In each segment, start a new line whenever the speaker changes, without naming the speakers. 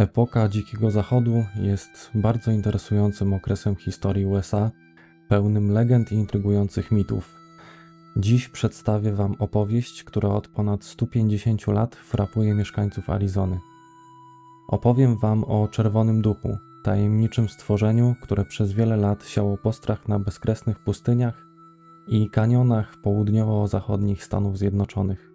Epoka Dzikiego Zachodu jest bardzo interesującym okresem historii USA, pełnym legend i intrygujących mitów. Dziś przedstawię Wam opowieść, która od ponad 150 lat frapuje mieszkańców Arizony. Opowiem Wam o Czerwonym Duchu, tajemniczym stworzeniu, które przez wiele lat siało postrach na bezkresnych pustyniach i kanionach południowo-zachodnich Stanów Zjednoczonych.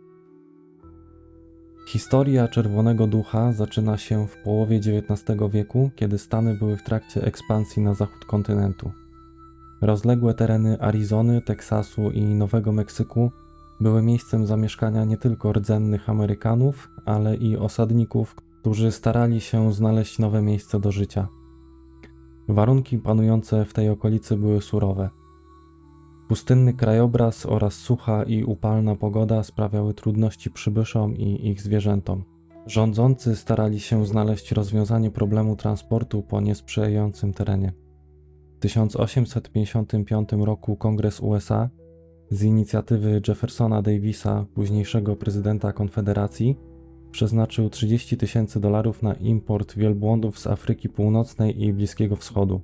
Historia Czerwonego Ducha zaczyna się w połowie XIX wieku, kiedy Stany były w trakcie ekspansji na zachód kontynentu. Rozległe tereny Arizony, Teksasu i Nowego Meksyku były miejscem zamieszkania nie tylko rdzennych Amerykanów, ale i osadników, którzy starali się znaleźć nowe miejsce do życia. Warunki panujące w tej okolicy były surowe. Pustynny krajobraz oraz sucha i upalna pogoda sprawiały trudności przybyszom i ich zwierzętom. Rządzący starali się znaleźć rozwiązanie problemu transportu po niesprzyjającym terenie. W 1855 roku Kongres USA z inicjatywy Jeffersona Davisa, późniejszego prezydenta Konfederacji, przeznaczył 30 tysięcy dolarów na import wielbłądów z Afryki Północnej i Bliskiego Wschodu.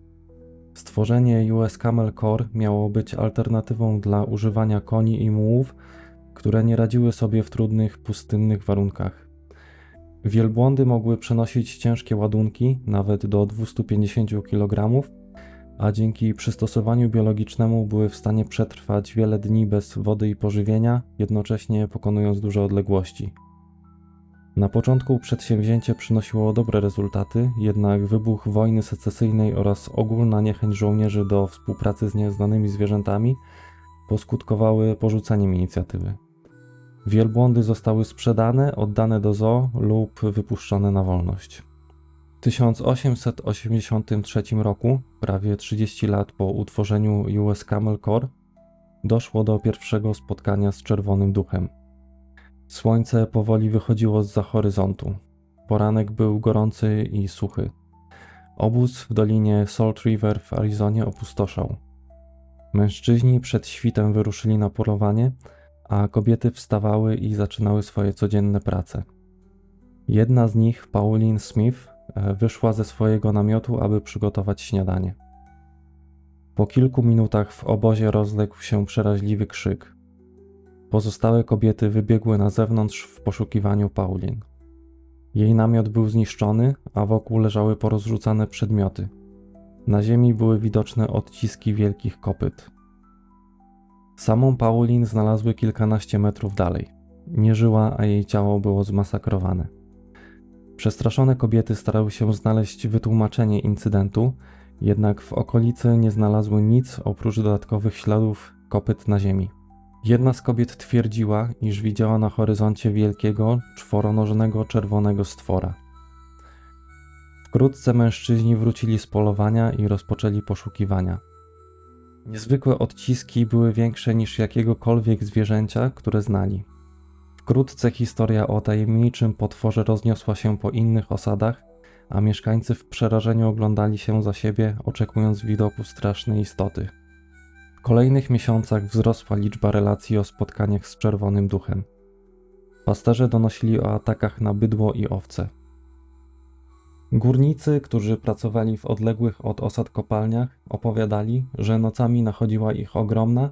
Stworzenie US Camel Corps miało być alternatywą dla używania koni i mułów, które nie radziły sobie w trudnych, pustynnych warunkach. Wielbłądy mogły przenosić ciężkie ładunki, nawet do 250 kg, a dzięki przystosowaniu biologicznemu były w stanie przetrwać wiele dni bez wody i pożywienia, jednocześnie pokonując duże odległości. Na początku przedsięwzięcie przynosiło dobre rezultaty, jednak wybuch wojny secesyjnej oraz ogólna niechęć żołnierzy do współpracy z nieznanymi zwierzętami poskutkowały porzuceniem inicjatywy. Wielbłądy zostały sprzedane, oddane do zoo lub wypuszczone na wolność. W 1883 roku, prawie 30 lat po utworzeniu US Camel Corps, doszło do pierwszego spotkania z Czerwonym Duchem. Słońce powoli wychodziło za horyzontu. Poranek był gorący i suchy. Obóz w dolinie Salt River w Arizonie opustoszał. Mężczyźni przed świtem wyruszyli na polowanie, a kobiety wstawały i zaczynały swoje codzienne prace. Jedna z nich, Pauline Smith, wyszła ze swojego namiotu, aby przygotować śniadanie. Po kilku minutach w obozie rozległ się przeraźliwy krzyk. Pozostałe kobiety wybiegły na zewnątrz w poszukiwaniu Paulin. Jej namiot był zniszczony, a wokół leżały porozrzucane przedmioty. Na ziemi były widoczne odciski wielkich kopyt. Samą Paulin znalazły kilkanaście metrów dalej. Nie żyła, a jej ciało było zmasakrowane. Przestraszone kobiety starały się znaleźć wytłumaczenie incydentu, jednak w okolicy nie znalazły nic oprócz dodatkowych śladów kopyt na ziemi. Jedna z kobiet twierdziła, iż widziała na horyzoncie wielkiego, czworonożnego czerwonego stwora. Wkrótce mężczyźni wrócili z polowania i rozpoczęli poszukiwania. Niezwykłe odciski były większe niż jakiegokolwiek zwierzęcia, które znali. Wkrótce historia o tajemniczym potworze rozniosła się po innych osadach, a mieszkańcy w przerażeniu oglądali się za siebie, oczekując widoku strasznej istoty. W kolejnych miesiącach wzrosła liczba relacji o spotkaniach z Czerwonym Duchem. Pasterze donosili o atakach na bydło i owce. Górnicy, którzy pracowali w odległych od osad kopalniach, opowiadali, że nocami nachodziła ich ogromna,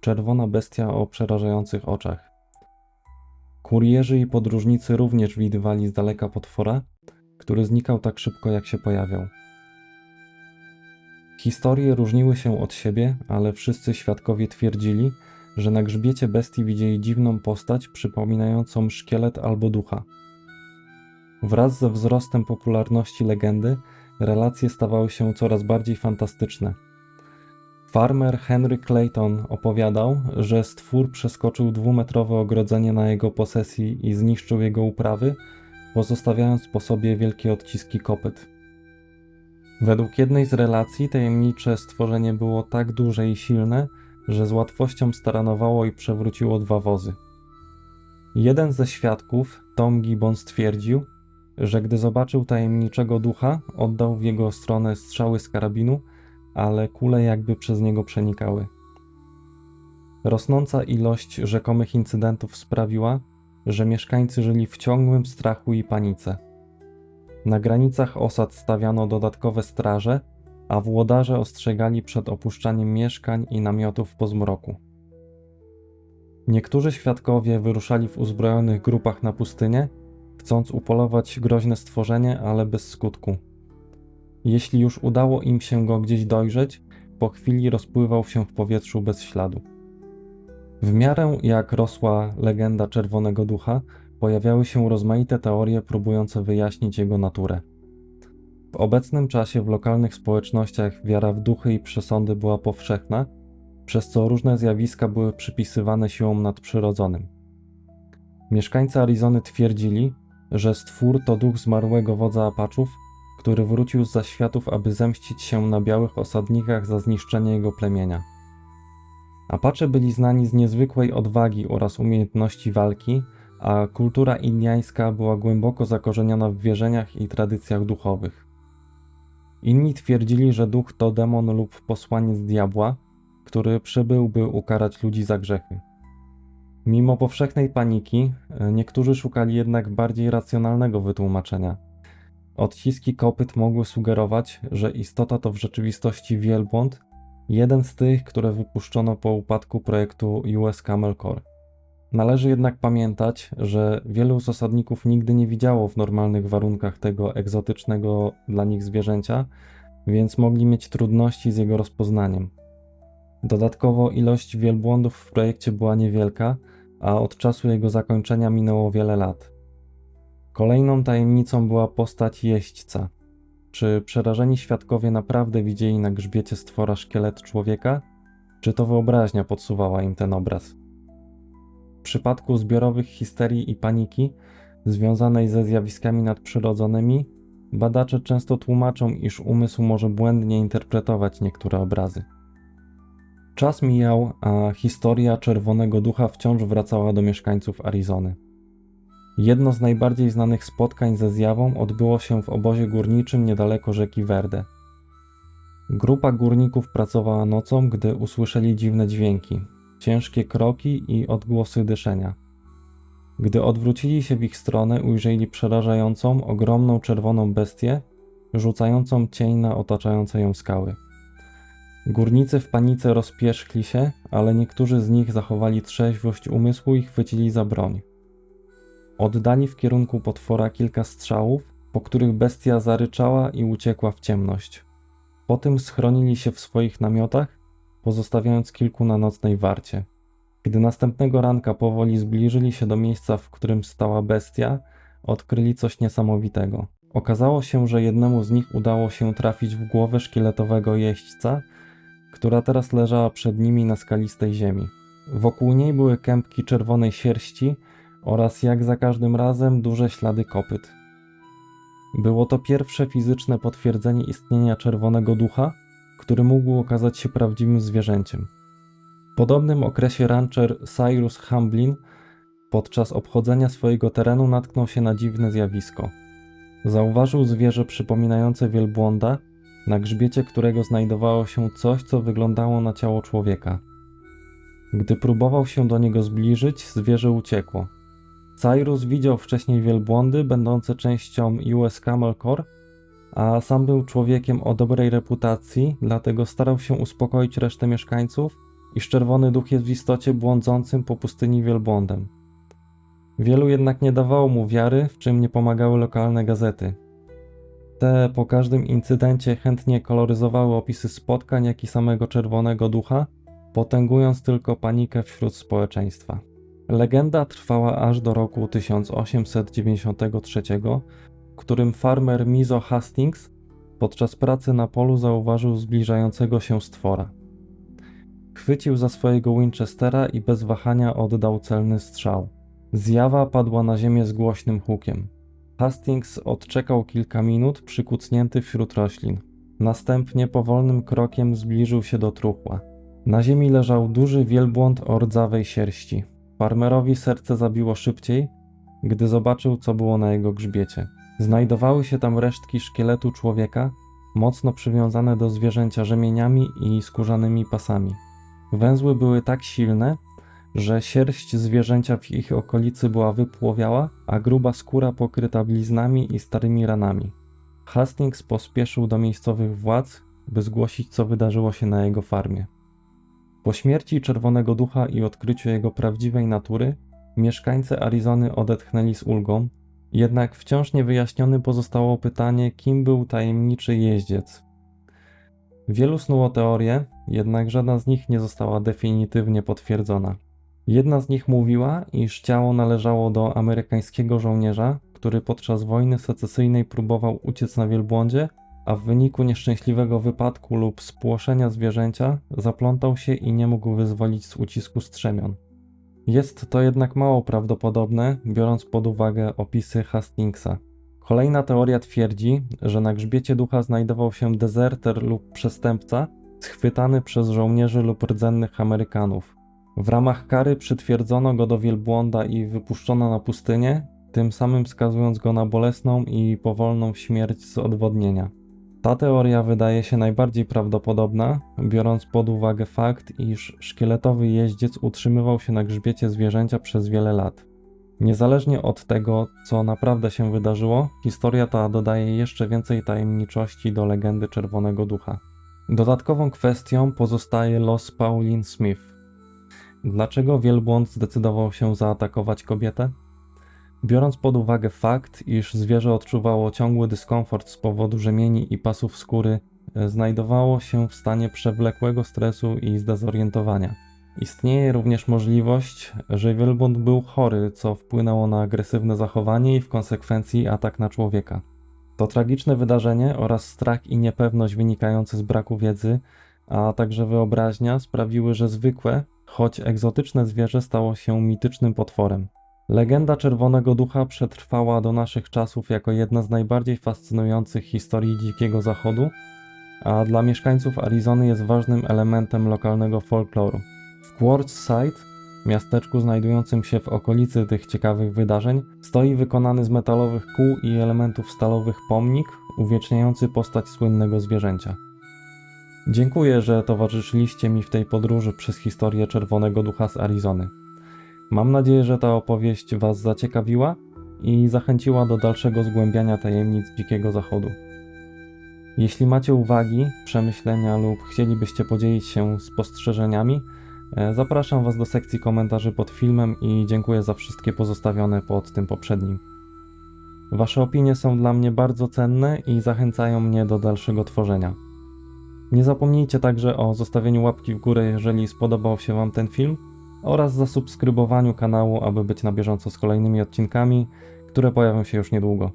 czerwona bestia o przerażających oczach. Kurierzy i podróżnicy również widywali z daleka potwora, który znikał tak szybko, jak się pojawiał. Historie różniły się od siebie, ale wszyscy świadkowie twierdzili, że na grzbiecie bestii widzieli dziwną postać przypominającą szkielet albo ducha. Wraz ze wzrostem popularności legendy, relacje stawały się coraz bardziej fantastyczne. Farmer Henry Clayton opowiadał, że stwór przeskoczył dwumetrowe ogrodzenie na jego posesji i zniszczył jego uprawy, pozostawiając po sobie wielkie odciski kopyt. Według jednej z relacji tajemnicze stworzenie było tak duże i silne, że z łatwością staranowało i przewróciło dwa wozy. Jeden ze świadków, Tom Gibbon, stwierdził, że gdy zobaczył tajemniczego ducha, oddał w jego stronę strzały z karabinu, ale kule jakby przez niego przenikały. Rosnąca ilość rzekomych incydentów sprawiła, że mieszkańcy żyli w ciągłym strachu i panice. Na granicach osad stawiano dodatkowe straże, a włodarze ostrzegali przed opuszczaniem mieszkań i namiotów po zmroku. Niektórzy świadkowie wyruszali w uzbrojonych grupach na pustynię, chcąc upolować groźne stworzenie, ale bez skutku. Jeśli już udało im się go gdzieś dojrzeć, po chwili rozpływał się w powietrzu bez śladu. W miarę jak rosła legenda Czerwonego Ducha, pojawiały się rozmaite teorie próbujące wyjaśnić jego naturę. W obecnym czasie w lokalnych społecznościach wiara w duchy i przesądy była powszechna, przez co różne zjawiska były przypisywane siłom nadprzyrodzonym. Mieszkańcy Arizony twierdzili, że stwór to duch zmarłego wodza Apaczów, który wrócił z zaświatów, aby zemścić się na białych osadnikach za zniszczenie jego plemienia. Apacze byli znani z niezwykłej odwagi oraz umiejętności walki, a kultura indiańska była głęboko zakorzeniona w wierzeniach i tradycjach duchowych. Inni twierdzili, że duch to demon lub posłaniec diabła, który przybył, by ukarać ludzi za grzechy. Mimo powszechnej paniki, niektórzy szukali jednak bardziej racjonalnego wytłumaczenia. Odciski kopyt mogły sugerować, że istota to w rzeczywistości wielbłąd, jeden z tych, które wypuszczono po upadku projektu US Camel Corps. Należy jednak pamiętać, że wielu z osadników nigdy nie widziało w normalnych warunkach tego egzotycznego dla nich zwierzęcia, więc mogli mieć trudności z jego rozpoznaniem. Dodatkowo ilość wielbłądów w projekcie była niewielka, a od czasu jego zakończenia minęło wiele lat. Kolejną tajemnicą była postać jeźdźca. Czy przerażeni świadkowie naprawdę widzieli na grzbiecie stwora szkielet człowieka, czy to wyobraźnia podsuwała im ten obraz? W przypadku zbiorowych histerii i paniki związanej ze zjawiskami nadprzyrodzonymi, badacze często tłumaczą, iż umysł może błędnie interpretować niektóre obrazy. Czas mijał, a historia Czerwonego Ducha wciąż wracała do mieszkańców Arizony. Jedno z najbardziej znanych spotkań ze zjawą odbyło się w obozie górniczym niedaleko rzeki Verde. Grupa górników pracowała nocą, gdy usłyszeli dziwne dźwięki, ciężkie kroki i odgłosy dyszenia. Gdy odwrócili się w ich stronę, ujrzeli przerażającą, ogromną czerwoną bestię, rzucającą cień na otaczające ją skały. Górnicy w panice rozpieszkli się, ale niektórzy z nich zachowali trzeźwość umysłu i chwycili za broń. Oddali w kierunku potwora kilka strzałów, po których bestia zaryczała i uciekła w ciemność. Potem schronili się w swoich namiotach, pozostawiając kilku na nocnej warcie. Gdy następnego ranka powoli zbliżyli się do miejsca, w którym stała bestia, odkryli coś niesamowitego. Okazało się, że jednemu z nich udało się trafić w głowę szkieletowego jeźdźca, która teraz leżała przed nimi na skalistej ziemi. Wokół niej były kępki czerwonej sierści oraz jak za każdym razem duże ślady kopyt. Było to pierwsze fizyczne potwierdzenie istnienia czerwonego ducha, który mógł okazać się prawdziwym zwierzęciem. W podobnym okresie rancher Cyrus Hamblin podczas obchodzenia swojego terenu natknął się na dziwne zjawisko. Zauważył zwierzę przypominające wielbłąda, na grzbiecie którego znajdowało się coś, co wyglądało na ciało człowieka. Gdy próbował się do niego zbliżyć, zwierzę uciekło. Cyrus widział wcześniej wielbłądy będące częścią US Camel Corps, a sam był człowiekiem o dobrej reputacji, dlatego starał się uspokoić resztę mieszkańców, iż czerwony duch jest w istocie błądzącym po pustyni wielbłądem. Wielu jednak nie dawało mu wiary, w czym nie pomagały lokalne gazety. Te po każdym incydencie chętnie koloryzowały opisy spotkań, jak i samego czerwonego ducha, potęgując tylko panikę wśród społeczeństwa. Legenda trwała aż do roku 1893, w którym farmer Mizo Hastings podczas pracy na polu zauważył zbliżającego się stwora. Chwycił za swojego Winchestera i bez wahania oddał celny strzał. Zjawa padła na ziemię z głośnym hukiem. Hastings odczekał kilka minut, przykucnięty wśród roślin. Następnie powolnym krokiem zbliżył się do truchła. Na ziemi leżał duży wielbłąd o rdzawej sierści. Farmerowi serce zabiło szybciej, gdy zobaczył, co było na jego grzbiecie. Znajdowały się tam resztki szkieletu człowieka, mocno przywiązane do zwierzęcia rzemieniami i skórzanymi pasami. Węzły były tak silne, że sierść zwierzęcia w ich okolicy była wypłowiała, a gruba skóra pokryta bliznami i starymi ranami. Hastings pospieszył do miejscowych władz, by zgłosić, co wydarzyło się na jego farmie. Po śmierci Czerwonego Ducha i odkryciu jego prawdziwej natury, mieszkańcy Arizony odetchnęli z ulgą, jednak wciąż niewyjaśnione pozostało pytanie, kim był tajemniczy jeździec. Wielu snuło teorie, jednak żadna z nich nie została definitywnie potwierdzona. Jedna z nich mówiła, iż ciało należało do amerykańskiego żołnierza, który podczas wojny secesyjnej próbował uciec na wielbłądzie, a w wyniku nieszczęśliwego wypadku lub spłoszenia zwierzęcia zaplątał się i nie mógł wyzwolić z ucisku strzemion. Jest to jednak mało prawdopodobne, biorąc pod uwagę opisy Hastingsa. Kolejna teoria twierdzi, że na grzbiecie ducha znajdował się dezerter lub przestępca schwytany przez żołnierzy lub rdzennych Amerykanów. W ramach kary przytwierdzono go do wielbłąda i wypuszczono na pustynię, tym samym skazując go na bolesną i powolną śmierć z odwodnienia. Ta teoria wydaje się najbardziej prawdopodobna, biorąc pod uwagę fakt, iż szkieletowy jeździec utrzymywał się na grzbiecie zwierzęcia przez wiele lat. Niezależnie od tego, co naprawdę się wydarzyło, historia ta dodaje jeszcze więcej tajemniczości do legendy Czerwonego Ducha. Dodatkową kwestią pozostaje los Pauline Smith. Dlaczego wielbłąd zdecydował się zaatakować kobietę? Biorąc pod uwagę fakt, iż zwierzę odczuwało ciągły dyskomfort z powodu rzemieni i pasów skóry, e, znajdowało się w stanie przewlekłego stresu i zdezorientowania. Istnieje również możliwość, że wielbłąd był chory, co wpłynęło na agresywne zachowanie i w konsekwencji atak na człowieka. To tragiczne wydarzenie oraz strach i niepewność wynikające z braku wiedzy, a także wyobraźnia sprawiły, że zwykłe, choć egzotyczne zwierzę stało się mitycznym potworem. Legenda Czerwonego Ducha przetrwała do naszych czasów jako jedna z najbardziej fascynujących historii Dzikiego Zachodu, a dla mieszkańców Arizony jest ważnym elementem lokalnego folkloru. W Quartzsite, miasteczku znajdującym się w okolicy tych ciekawych wydarzeń, stoi wykonany z metalowych kół i elementów stalowych pomnik uwieczniający postać słynnego zwierzęcia. Dziękuję, że towarzyszyliście mi w tej podróży przez historię Czerwonego Ducha z Arizony. Mam nadzieję, że ta opowieść Was zaciekawiła i zachęciła do dalszego zgłębiania tajemnic Dzikiego Zachodu. Jeśli macie uwagi, przemyślenia lub chcielibyście podzielić się spostrzeżeniami, e, zapraszam Was do sekcji komentarzy pod filmem i dziękuję za wszystkie pozostawione pod tym poprzednim. Wasze opinie są dla mnie bardzo cenne i zachęcają mnie do dalszego tworzenia. Nie zapomnijcie także o zostawieniu łapki w górę, jeżeli spodobał się Wam ten film oraz zasubskrybowaniu kanału, aby być na bieżąco z kolejnymi odcinkami, które pojawią się już niedługo.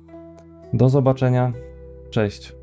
Do zobaczenia, cześć.